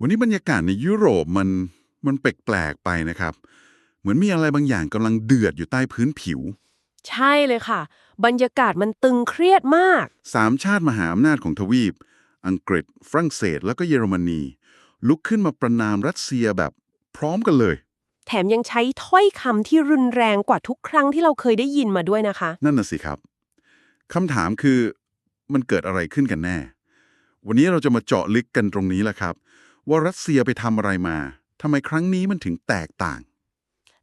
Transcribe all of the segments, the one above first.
วันนี้บรรยากาศในยุโรปมันมันแปลกๆไปนะครับ เหมือนมีอะไรบางอย่างกำลังเดือดอยู่ใต้พื้นผิว ใช่เลยค่ะ บรรยากาศมันตึงเครียดมากสามชาติมหาอำนาจของทวีป อังกฤษ ฝรั่งเศส แล้วก็เยอรมนี ลุกขึ้นมาประนามรัสเซียแบบพร้อมกันเลย แถมยังใช้ถ้อยคำที่รุนแรงกว่าทุกครั้งที่เราเคยได้ยินมาด้วยนะคะ นั่นน่ะสิครับคำถามคือมันเกิดอะไรขึ้นกันแน่ วันนี้เราจะมาเจาะลึกกันตรงนี้แหละครับ ว่ารัสเซียไปทำอะไรมาทำไมครั้งนี้มันถึงแตกต่าง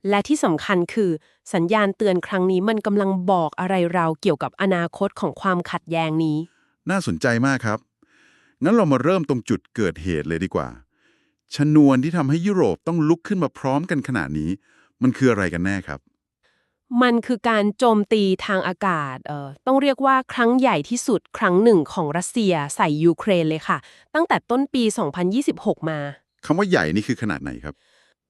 และที่สำคัญคือ สัญญาณเตือนครั้งนี้มันกำลังบอกอะไรเราเกี่ยวกับอนาคตของความขัดแย้งนี้ น่าสนใจมากครับ งั้นเรามาเริ่มตรงจุดเกิดเหตุเลยดีกว่า ชนวนที่ทำให้ยุโรปต้องลุกขึ้นมาพร้อมกันขนาดนี้ มันคืออะไรกันแน่ครับ มันคือการโจมตีทางอากาศเอ่อต้องเรียกว่าครั้งใหญ่ที่สุดครั้งหนึ่งของรัสเซียใส่ยูเครนเลยค่ะ ตั้งแต่ต้นปี 2026 มาคำว่าใหญ่นี่คือขนาดไหนครับ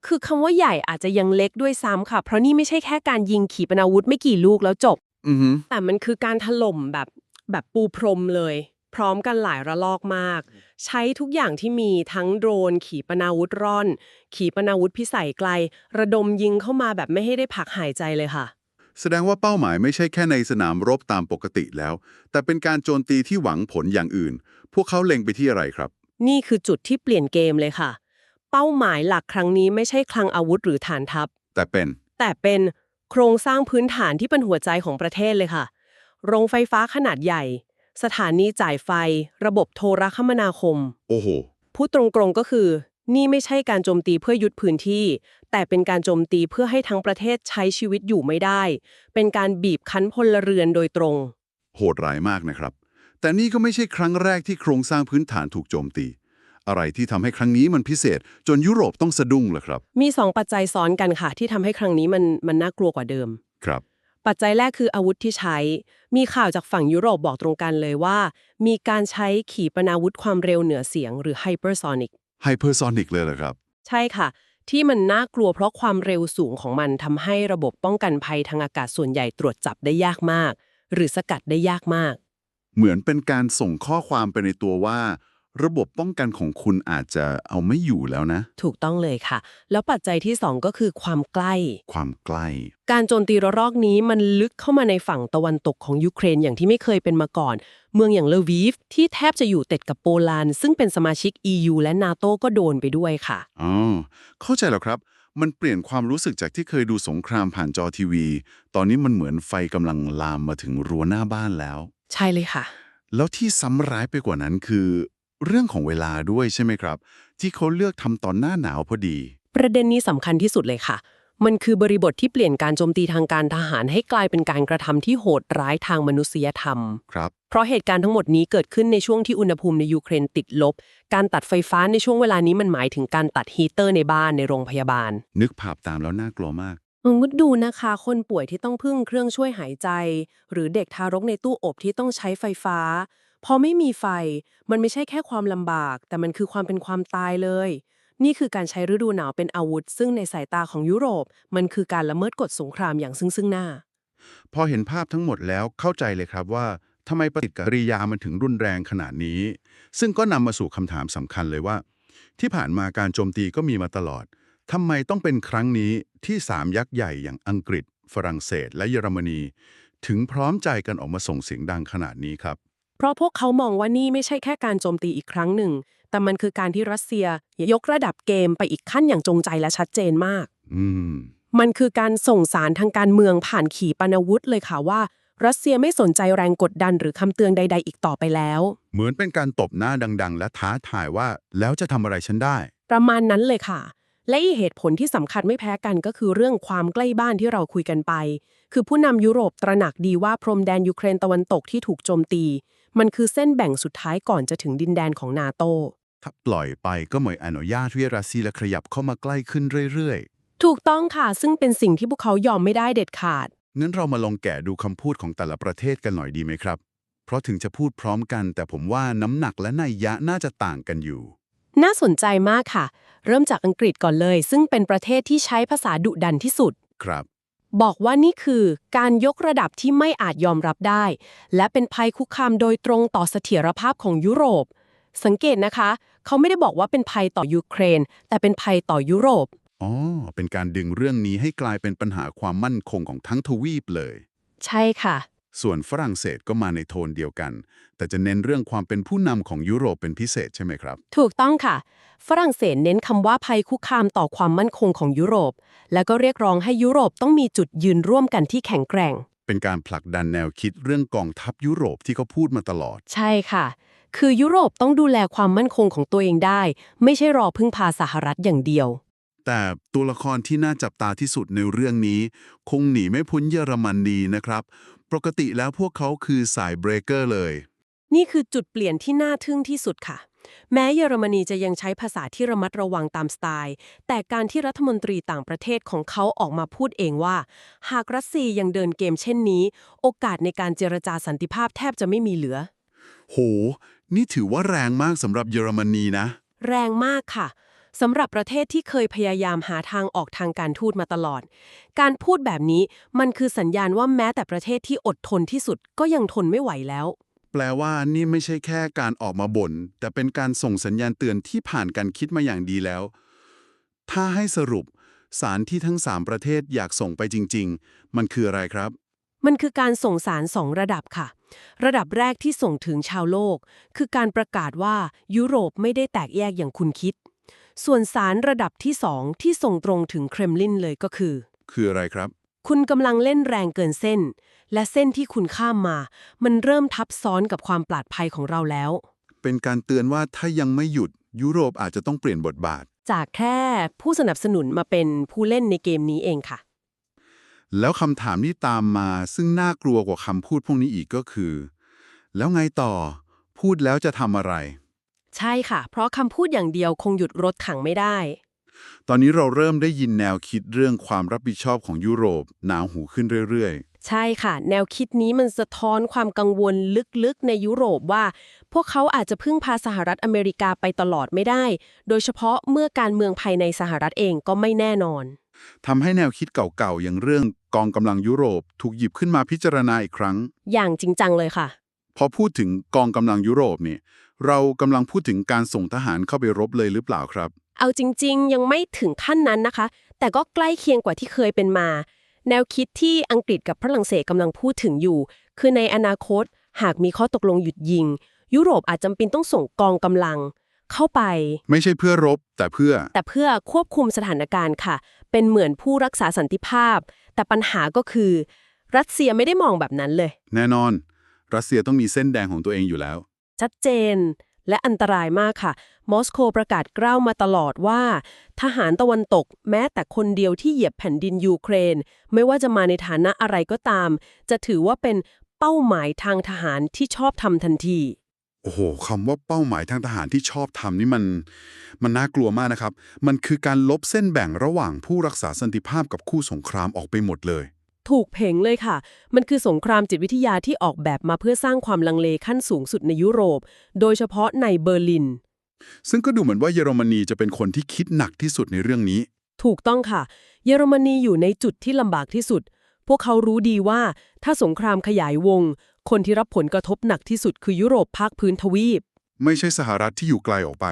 คือคำว่าใหญ่อาจจะยังเล็กด้วยซ้ำค่ะ เพราะนี่ไม่ใช่แค่การยิงขีปนาวุธไม่กี่ลูกแล้วจบ อือฮึแต่มันคือการถล่มแบบแบบปูพรมเลย พร้อมกันหลายระลอกมาก ใช้ทุกอย่างที่มีทั้งโดรน ขีปนาวุธร่อน ขีปนาวุธพิสัยไกล ระดมยิงเข้ามาแบบไม่ให้ได้พักหายใจเลยค่ะ แสดงว่าเป้าหมายไม่ใช่แค่ในสนามรบตามปกติแล้ว แต่เป็นการโจมตีที่หวังผลอย่างอื่น พวกเขาเล็งไปที่อะไรครับ นี่คือจุดที่เปลี่ยนเกมเลยค่ะ เป้าหมายหลักครั้งนี้ไม่ใช่คลังอาวุธหรือฐานทัพ แต่เป็น แต่เป็นโครงสร้างพื้นฐานที่เป็นหัวใจของประเทศเลยค่ะ โรงไฟฟ้าขนาดใหญ่ สถานีจ่ายไฟ ระบบโทรคมนาคม โอ้โห พูดตรงๆก็คือ นี่ไม่ใช่การโจมตีเพื่อยึดพื้นที่ แต่เป็นการโจมตีเพื่อให้ทั้งประเทศใช้ชีวิตอยู่ไม่ได้ เป็นการบีบคั้นพลเรือนโดยตรง โหดร้ายมากนะครับ แต่นี่ก็ไม่ใช่ครั้งแรกที่โครงสร้างพื้นฐานถูกโจมตี อะไรที่ทำให้ครั้งนี้มันพิเศษ จนยุโรปต้องสะดุ้งเหรอครับ มีสองปัจจัยซ้อนกันค่ะ ที่ทำให้ครั้งนี้มันมันน่ากลัวกว่าเดิม ครับ ปัจจัยแรกคืออาวุธที่ใช้ มีข่าวจากฝั่งยุโรปบอกตรงกันเลยว่า มีการใช้ขีปนาวุธความเร็วเหนือเสียงหรือ hypersonic ไฮเปอร์ซอนิกเลยเหรอครับ ใช่ค่ะ ที่มันน่ากลัวเพราะความเร็วสูงของมันทำให้ระบบป้องกันภัยทางอากาศส่วนใหญ่ตรวจจับได้ยากมาก หรือสกัดได้ยากมาก เหมือนเป็นการส่งข้อความไปในตัวว่า ระบบป้องกันของคุณอาจจะเอาไม่อยู่แล้วนะ ถูกต้องเลยค่ะ แล้วปัจจัยที่สองก็คือความใกล้ ความใกล้ การโจมตีระลอกนี้มันลึกเข้ามาในฝั่งตะวันตกของยูเครนอย่างที่ไม่เคยเป็นมาก่อน เมืองอย่างเลวีฟที่แทบจะอยู่ติดกับโปแลนด์ซึ่งเป็นสมาชิก EU และนาโตก็โดนไปด้วยค่ะอ๋อเข้าใจแล้วครับ มันเปลี่ยนความรู้สึกจากที่เคยดูสงครามผ่านจอทีวี ตอนนี้มันเหมือนไฟกำลังลามมาถึงรั้วหน้าบ้านแล้ว ใช่เลยค่ะ แล้วที่ซ้ำร้ายไปกว่านั้นคือ เรื่องของเวลาด้วยใช่ไหมครับ ที่เขาเลือกทำตอนหน้าหนาวพอดี ประเด็นนี้สำคัญที่สุดเลยค่ะ มันคือบริบทที่เปลี่ยนการโจมตีทางการทหารให้กลายเป็นการกระทำที่โหดร้ายทางมนุษยธรรม ครับ เพราะเหตุการณ์ทั้งหมดนี้เกิดขึ้นในช่วงที่อุณหภูมิในยูเครนติดลบ การตัดไฟฟ้าในช่วงเวลานี้มันหมายถึงการตัดฮีเตอร์ในบ้านในโรงพยาบาลนึกภาพตามแล้วน่ากลัวมากสมมติดูนะคะ คนป่วยที่ต้องพึ่งเครื่องช่วยหายใจ หรือเด็กทารกในตู้อบที่ต้องใช้ไฟฟ้า พอไม่มีไฟ มันไม่ใช่แค่ความลำบาก แต่มันคือความเป็นความตายเลย นี่คือการใช้ฤดูหนาวเป็นอาวุธ ซึ่งในสายตาของยุโรป มันคือการละเมิดกฎสงครามอย่างซึ่งซึ่งหน้า พอเห็นภาพทั้งหมดแล้วเข้าใจเลยครับว่าทำไมปฏิกิริยามันถึงรุนแรงขนาดนี้ ซึ่งก็นำมาสู่คำถามสำคัญเลยว่า ที่ผ่านมาการโจมตีก็มีมาตลอดทำไมต้องเป็นครั้งนี้ที่สามยักษ์ใหญ่อย่างอังกฤษ ฝรั่งเศส และเยอรมนี ถึงพร้อมใจกันออกมาส่งเสียงดังขนาดนี้ครับ ราะพวกเขามองว่านี่ไม่ใช่แค่การโจมตีอีกครั้งหนึ่ง แต่มันคือการที่รัสเซียยกระดับเกมไปอีกขั้นอย่างจงใจและชัดเจนมาก อืม มันคือการส่งสารทางการเมืองผ่านขีปนาวุธเลยค่ะว่า รัสเซียไม่สนใจแรงกดดันหรือคำเตือนใด ๆ อีกต่อไปแล้ว เหมือนเป็นการตบหน้าดัง ๆ และท้าทายว่าแล้วจะทำอะไรฉันได้ ประมาณนั้นเลยค่ะ และอีกเหตุผลที่สำคัญไม่แพ้กันก็คือเรื่องความใกล้บ้านที่เราคุยกันไป คือผู้นำยุโรปตระหนักดีว่าพรมแดนยูเครนตะวันตกที่ถูกโจมตี มันคือเส้นแบ่งสุดท้ายก่อนจะถึงดินแดนของนาโตถ้าปล่อยไปก็เหมือนอนุญาตให้รัสเซียขยับเข้ามาใกล้ขึ้นเรื่อยถูกต้องค่ะ ซึ่งเป็นสิ่งที่พวกเขายอมไม่ได้เด็ดขาดๆงั้นเรามาลองแกะดูคำพูดของแต่ละประเทศกันหน่อยดีไหมครับ เพราะถึงจะพูดพร้อมกัน แต่ผมว่าน้ำหนักและนัยยะน่าจะต่างกันอยู่ น่าสนใจมากค่ะ เริ่มจากอังกฤษก่อนเลย ซึ่งเป็นประเทศที่ใช้ภาษาดุดันที่สุด ครับ บอกว่านี่คือการยกระดับที่ไม่อาจยอมรับได้ และเป็นภัยคุกคามโดยตรงต่อเสถียรภาพของยุโรป สังเกตนะคะ เขาไม่ได้บอกว่าเป็นภัยต่อยูเครน แต่เป็นภัยต่อยุโรป อ๋อ เป็นการดึงเรื่องนี้ให้กลายเป็นปัญหาความมั่นคงของทั้งทวีปเลย ใช่ค่ะ ส่วนฝรั่งเศสก็มาในโทนเดียวกัน แต่จะเน้นเรื่องความเป็นผู้นำของยุโรปเป็นพิเศษใช่ไหมครับ ถูกต้องค่ะ ฝรั่งเศสเน้นคำว่าภัยคุกคามต่อความมั่นคงของยุโรป และก็เรียกร้องให้ยุโรปต้องมีจุดยืนร่วมกันที่แข็งแกร่ง เป็นการผลักดันแนวคิดเรื่องกองทัพยุโรปที่เขาพูดมาตลอด ใช่ค่ะ คือยุโรปต้องดูแลความมั่นคงของตัวเองได้ ไม่ใช่รอพึ่งพาสหรัฐอย่างเดียวแต่ตัวละครที่น่าจับตาที่สุดในเรื่องนี้ คงหนีไม่พ้นเยอรมนีนะครับ ปกติแล้วพวกเขาคือสายเบรกเกอร์เลย นี่คือจุดเปลี่ยนที่น่าทึ่งที่สุดค่ะ แม้เยอรมนีจะยังใช้ภาษาที่ระมัดระวังตามสไตล์ แต่การที่รัฐมนตรีต่างประเทศของเขาออกมาพูดเองว่า หากรัสเซียยังเดินเกมเช่นนี้ โอกาสในการเจรจาสันติภาพแทบจะไม่มีเหลือ โห นี่ถือว่าแรงมากสำหรับเยอรมนีนะ แรงมากค่ะ สำหรับประเทศที่เคยพยายามหาทางออกทางการทูตมาตลอด การพูดแบบนี้มันคือสัญญาณว่าแม้แต่ประเทศที่อดทนที่สุดก็ยังทนไม่ไหวแล้ว แปลว่านี่ไม่ใช่แค่การออกมาบ่นแต่เป็นการส่งสัญญาณเตือนที่ผ่านการคิดมาอย่างดีแล้ว ถ้าให้สรุป สารที่ทั้ง 3 ประเทศอยากส่งไปจริง ๆ มันคืออะไรครับ มันคือการส่งสารสองระดับค่ะระดับแรกที่ส่งถึงชาวโลก คือการประกาศว่ายุโรปไม่ได้แตกแยกอย่างคุณคิด ส่วนสารระดับที่สองที่ส่งตรงถึงเครมลินเลยก็คือ คืออะไรครับ คุณกำลังเล่นแรงเกินเส้น และเส้นที่คุณข้ามมา มันเริ่มทับซ้อนกับความปลอดภัยของเราแล้ว เป็นการเตือนว่าถ้ายังไม่หยุดยุโรปอาจจะต้องเปลี่ยนบทบาท จากแค่ผู้สนับสนุนมาเป็นผู้เล่นในเกมนี้เองค่ะ แล้วคำถามที่ตามมาซึ่งน่ากลัวกว่าคำพูดพวกนี้อีกก็คือ แล้วไงต่อ พูดแล้วจะทำอะไร ใช่ค่ะ เพราะคำพูดอย่างเดียวคงหยุดรถถังไม่ได้ ตอนนี้เราเริ่มได้ยินแนวคิดเรื่องความรับผิดชอบของยุโรป หนาหูขึ้นเรื่อยใช่ค่ะ แนวคิดนี้มันสะท้อนความกังวลลึกๆ ในยุโรปว่า พวกเขาอาจจะพึ่งพาสหรัฐอเมริกาไปตลอดไม่ได้ โดยเฉพาะเมื่อการเมืองภายในสหรัฐเองก็ไม่แน่นอน ๆทำให้แนวคิดเก่าๆ อย่างเรื่องกองกำลังยุโรป ถูกหยิบขึ้นมาพิจารณาอีกครั้ง อย่างจริงจังเลยค่ะ พอพูดถึงกองกำลังยุโรปเนี่ย เรากำลังพูดถึงการส่งทหารเข้าไปรบเลยหรือเปล่าครับ เอาจริง ๆ ยังไม่ถึงขั้นนั้นนะคะ แต่ก็ใกล้เคียงกว่าที่เคยเป็นมา แนวคิดที่อังกฤษกับฝรั่งเศสกำลังพูดถึงอยู่ คือในอนาคตหากมีข้อตกลงหยุดยิง ยุโรปอาจจำเป็นต้องส่งกองกำลังเข้าไป ไม่ใช่เพื่อรบแต่เพื่อ แต่เพื่อควบคุมสถานการณ์ค่ะ เป็นเหมือนผู้รักษาสันติภาพ แต่ปัญหาก็คือ รัสเซียไม่ได้มองแบบนั้นเลย แน่นอน รัสเซียต้องมีเส้นแดงของตัวเองอยู่แล้ว ชัดเจน และอันตรายมากค่ะ มอสโกประกาศกล้าวมาตลอดว่า ทหารตะวันตกแม้แต่คนเดียวที่เหยียบแผ่นดินยูเครน ไม่ว่าจะมาในฐานะอะไรก็ตาม จะถือว่าเป็นเป้าหมายทางทหารที่ชอบทำทันทีโอ้โหคำว่าเป้าหมายทางทหารที่ชอบทำนี่มัน มันน่ากลัวมากนะครับ มันคือการลบเส้นแบ่งระหว่างผู้รักษาสันติภาพกับคู่สงครามออกไปหมดเลย ถูกเพ่งเลยค่ะ มันคือสงครามจิตวิทยาที่ออกแบบมาเพื่อสร้างความลังเลขั้นสูงสุดในยุโรป โดยเฉพาะในเบอร์ลิน ซึ่งก็ดูเหมือนว่าเยอรมนีจะเป็นคนที่คิดหนักที่สุดในเรื่องนี้ ถูกต้องค่ะ เยอรมนีอยู่ในจุดที่ลำบากที่สุด พวกเขารู้ดีว่า ถ้าสงครามขยายวง คนที่รับผลกระทบหนักที่สุดคือยุโรปภาคพื้นทวีป ไม่ใช่สหรัฐที่อยู่ไกลออกไป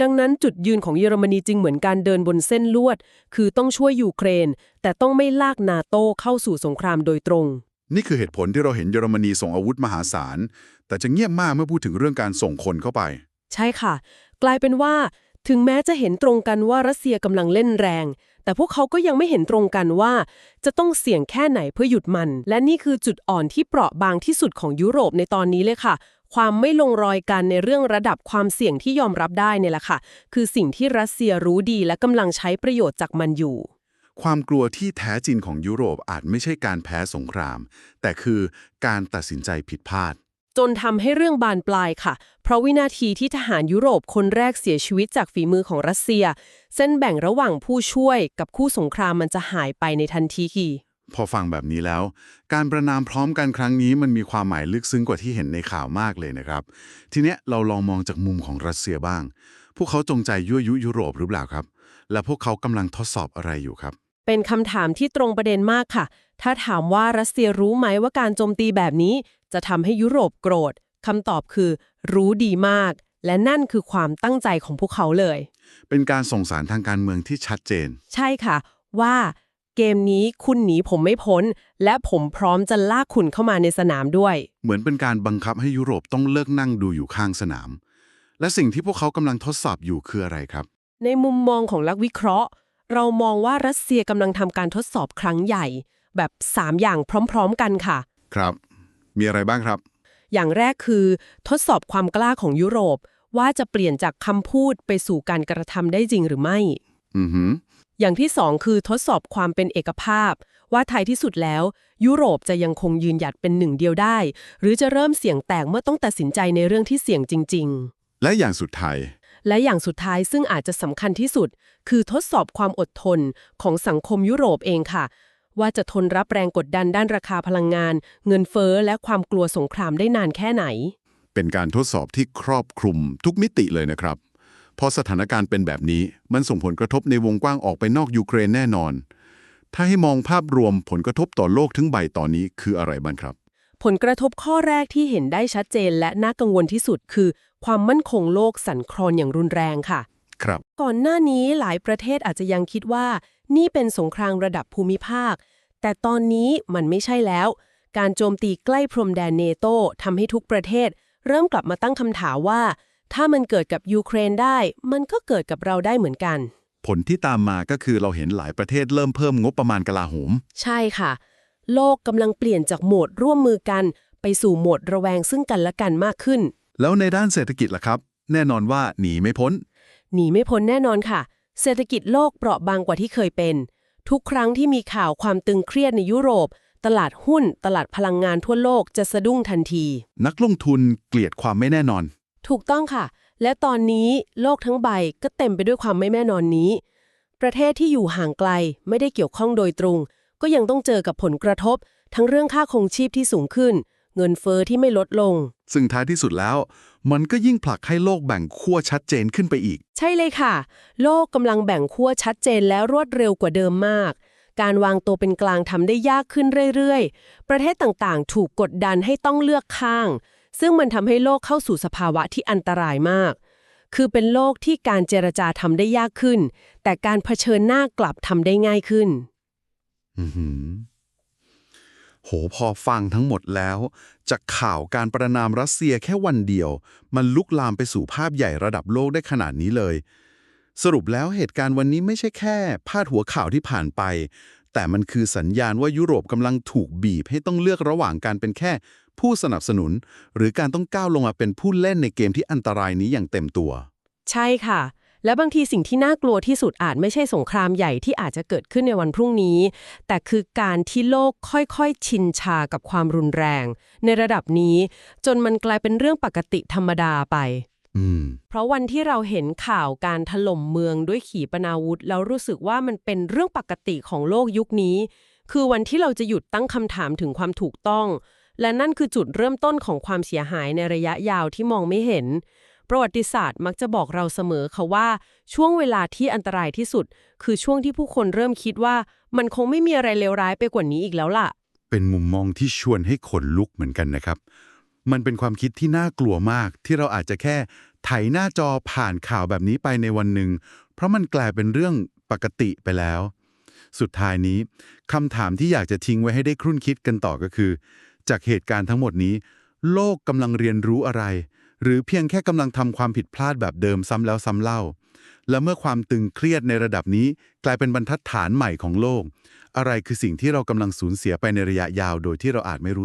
ดังนั้นจุดยืนของเยอรมนีจึงเหมือนการเดินบนเส้นลวด คือต้องช่วยยูเครน แต่ต้องไม่ลากนาโต้เข้าสู่สงครามโดยตรง นี่คือเหตุผลที่เราเห็นเยอรมนีส่งอาวุธมหาศาล แต่จะเงียบมากเมื่อพูดถึงเรื่องการส่งคนเข้าไป ใช่ค่ะ กลายเป็นว่า ถึงแม้จะเห็นตรงกันว่ารัสเซียกำลังเล่นแรง แต่พวกเขาก็ยังไม่เห็นตรงกันว่า จะต้องเสี่ยงแค่ไหนเพื่อหยุดมัน และนี่คือจุดอ่อนที่เปราะบางที่สุดของยุโรปในตอนนี้เลยค่ะ ความไม่ลงรอยกันในเรื่องระดับความเสี่ยงที่ยอมรับได้เนี่ยแหละค่ะ คือสิ่งที่รัสเซียรู้ดีและกำลังใช้ประโยชน์จากมันอยู่ ความกลัวที่แท้จริงของยุโรปอาจไม่ใช่การแพ้สงคราม แต่คือการตัดสินใจผิดพลาด จนทำให้เรื่องบานปลายค่ะ เพราะวินาทีที่ทหารยุโรปคนแรกเสียชีวิตจากฝีมือของรัสเซีย เส้นแบ่งระหว่างผู้ช่วยกับคู่สงครามมันจะหายไปในทันทีคี พอฟังแบบนี้แล้ว การประนามพร้อมกันครั้งนี้มันมีความหมายลึกซึ้งกว่าที่เห็นในข่าวมากเลยนะครับ ทีเนี้ยเราลองมองจากมุมของรัสเซียบ้าง พวกเขาจงใจยั่วยุยุโรปหรือเปล่าครับ และพวกเขากำลังทดสอบอะไรอยู่ครับ เป็นคำถามที่ตรงประเด็นมากค่ะ ถ้าถามว่ารัสเซียรู้ไหมว่าการโจมตีแบบนี้ จะทำให้ยุโรปโกรธคำตอบคือ รู้ดีมาก และนั่นคือความตั้งใจของพวกเขาเลย เป็นการส่งสารทางการเมืองที่ชัดเจน ใช่ค่ะ ว่า เกมนี้คุณหนีผมไม่พ้น และผมพร้อมจะลากคุณเข้ามาในสนามด้วย เหมือนเป็นการบังคับให้ยุโรปต้องเลิกนั่งดูอยู่ข้างสนาม และสิ่งที่พวกเขากำลังทดสอบอยู่คืออะไรครับ ในมุมมองของนักวิเคราะห์ เรามองว่ารัสเซียกำลังทำการทดสอบครั้งใหญ่ แบบ 3 อย่างพร้อม ๆ กันค่ะ ครับ มีอะไรบ้างครับ อย่างแรกคือทดสอบความกล้าของยุโรป ว่าจะเปลี่ยนจากคำพูดไปสู่การกระทำได้จริงหรือไม่ อือหือ อย่างที่สองคือทดสอบความเป็นเอกภาพ ว่าท้ายที่สุดแล้ว ยุโรปจะยังคงยืนหยัดเป็นหนึ่งเดียวได้ หรือจะเริ่มเสี่ยงแตกเมื่อต้องตัดสินใจในเรื่องที่เสี่ยงจริง ๆ และอย่างสุดท้ายและอย่างสุดท้ายซึ่งอาจจะสำคัญที่สุด คือทดสอบความอดทนของสังคมยุโรปเองค่ะ ว่าจะทนรับแรงกดดันด้านราคาพลังงาน เงินเฟ้อและความกลัวสงครามได้นานแค่ไหน เป็นการทดสอบที่ครอบคลุมทุกมิติเลยนะครับ พราะสถานการณ์เป็นแบบนี้มันส่งผลกระทบในวงกว้างออกไปนอกยูเครนแน่นอน ถ้าให้มองภาพรวมผลกระทบต่อโลกทั้งใบตอนนี้คืออะไรบ้างครับ ผลกระทบข้อแรกที่เห็นได้ชัดเจนและน่ากังวลที่สุดคือ ความมั่นคงโลกสั่นคลอนอย่างรุนแรงค่ะ ครับ ก่อนหน้านี้หลายประเทศอาจจะยังคิดว่า นี่เป็นสงครามระดับภูมิภาค แต่ตอนนี้มันไม่ใช่แล้ว การโจมตีใกล้พรมแดนเนโตทำให้ทุกประเทศ เริ่มกลับมาตั้งคำถามว่า ถ้ามันเกิดกับยูเครนได้ มันก็เกิดกับเราได้เหมือนกัน ผลที่ตามมาก็คือเราเห็นหลายประเทศเริ่มเพิ่มงบประมาณกลาโหม ใช่ค่ะ โลกกำลังเปลี่ยนจากโหมดร่วมมือกัน ไปสู่โหมดระแวงซึ่งกันและกันมากขึ้น แล้วในด้านเศรษฐกิจล่ะครับ แน่นอนว่าหนีไม่พ้น หนีไม่พ้นแน่นอนค่ะ เศรษฐกิจโลกเปราะบางกว่าที่เคยเป็น ทุกครั้งที่มีข่าวความตึงเครียดในยุโรป ตลาดหุ้น ตลาดพลังงานทั่วโลกจะสะดุ้งทันที นักลงทุนเกลียดความไม่แน่นอน ถูกต้องค่ะ และตอนนี้โลกทั้งใบก็เต็มไปด้วยความไม่แน่นอนนี้ ประเทศที่อยู่ห่างไกลไม่ได้เกี่ยวข้องโดยตรง ก็ยังต้องเจอกับผลกระทบ ทั้งเรื่องค่าครองชีพที่สูงขึ้น เงินเฟอ้อที่ไม่ลดลง ซึ่งท้ายที่สุดแล้ว มันก็ยิ่งผลักให้โลกแบ่งขั้วชัดเจนขึ้นไปอีก ใช่เลยค่ะ โลกกำลังแบ่งขั้วชัดเจนและรวดเร็วกว่าเดิมมากการวางตัวเป็นกลางทำได้ยากขึ้นเรื่อย ๆ ประเทศต่างๆ ถูกกดดันให้ต้องเลือกข้าง ซึ่งมันทำให้โลกเข้าสู่สภาวะที่อันตรายมาก คือเป็นโลกที่การเจรจาทำได้ยากขึ้น แต่การเผชิญหน้ากลับทำได้ง่ายขึ้นอืโหพอฟังทั้งหมดแล้ว จากข่าวการประนามรัสเซียแค่วันเดียว มันลุกลามไปสู่ภาพใหญ่ระดับโลกได้ขนาดนี้เลย สรุปแล้วเหตุการณ์วันนี้ไม่ใช่แค่พาดหัวข่าวที่ผ่านไป แต่มันคือสัญญาณว่ายุโรปกำลังถูกบีบให้ต้องเลือกระหว่างการเป็นแค่ ผู้สนับสนุน หรือการต้องก้าวลงมาเป็นผู้เล่นในเกมที่อันตรายนี้อย่างเต็มตัว ใช่ค่ะ และบางทีสิ่งที่น่ากลัวที่สุดอาจไม่ใช่สงครามใหญ่ที่อาจจะเกิดขึ้นในวันพรุ่งนี้ แต่คือการที่โลกค่อยๆ ชินชากับความรุนแรง ในระดับนี้ จนมันกลายเป็นเรื่องปกติธรรมดาไปอืมเพราะวันที่เราเห็นข่าวการถล่มเมืองด้วยขีปนาวุธ แล้วรู้สึกว่ามันเป็นเรื่องปกติของโลกยุคนี้ คือวันที่เราจะหยุดตั้งคำถามถึงความถูกต้อง และนั่นคือจุดเริ่มต้นของความเสียหายในระยะยาวที่มองไม่เห็น ประวัติศาสตร์มักจะบอกเราเสมอค่ะว่า ช่วงเวลาที่อันตรายที่สุด คือช่วงที่ผู้คนเริ่มคิดว่า มันคงไม่มีอะไรเลวร้ายไปกว่านี้อีกแล้วล่ะ เป็นมุมมองที่ชวนให้ขนลุกเหมือนกันนะครับ มันเป็นความคิดที่น่ากลัวมาก ที่เราอาจจะแค่ไถหน้าจอผ่านข่าวแบบนี้ไปในวันหนึ่ง เพราะมันกลายเป็นเรื่องปกติไปแล้ว สุดท้ายนี้คำถามที่อยากจะทิ้งไว้ให้ได้ครุ่นคิดกันต่อก็คือ จากเหตุการณ์ทั้งหมดนี้ โลกกำลังเรียนรู้อะไร หรือเพียงแค่กำลังทำความผิดพลาดแบบเดิมซ้ำแล้วซ้ำเล่า และเมื่อความตึงเครียดในระดับนี้ กลายเป็นบรรทัดฐานใหม่ของโลก อะไรคือสิ่งที่เรากำลังสูญเสียไปในระยะยาวโดยที่เราอาจไม่รู้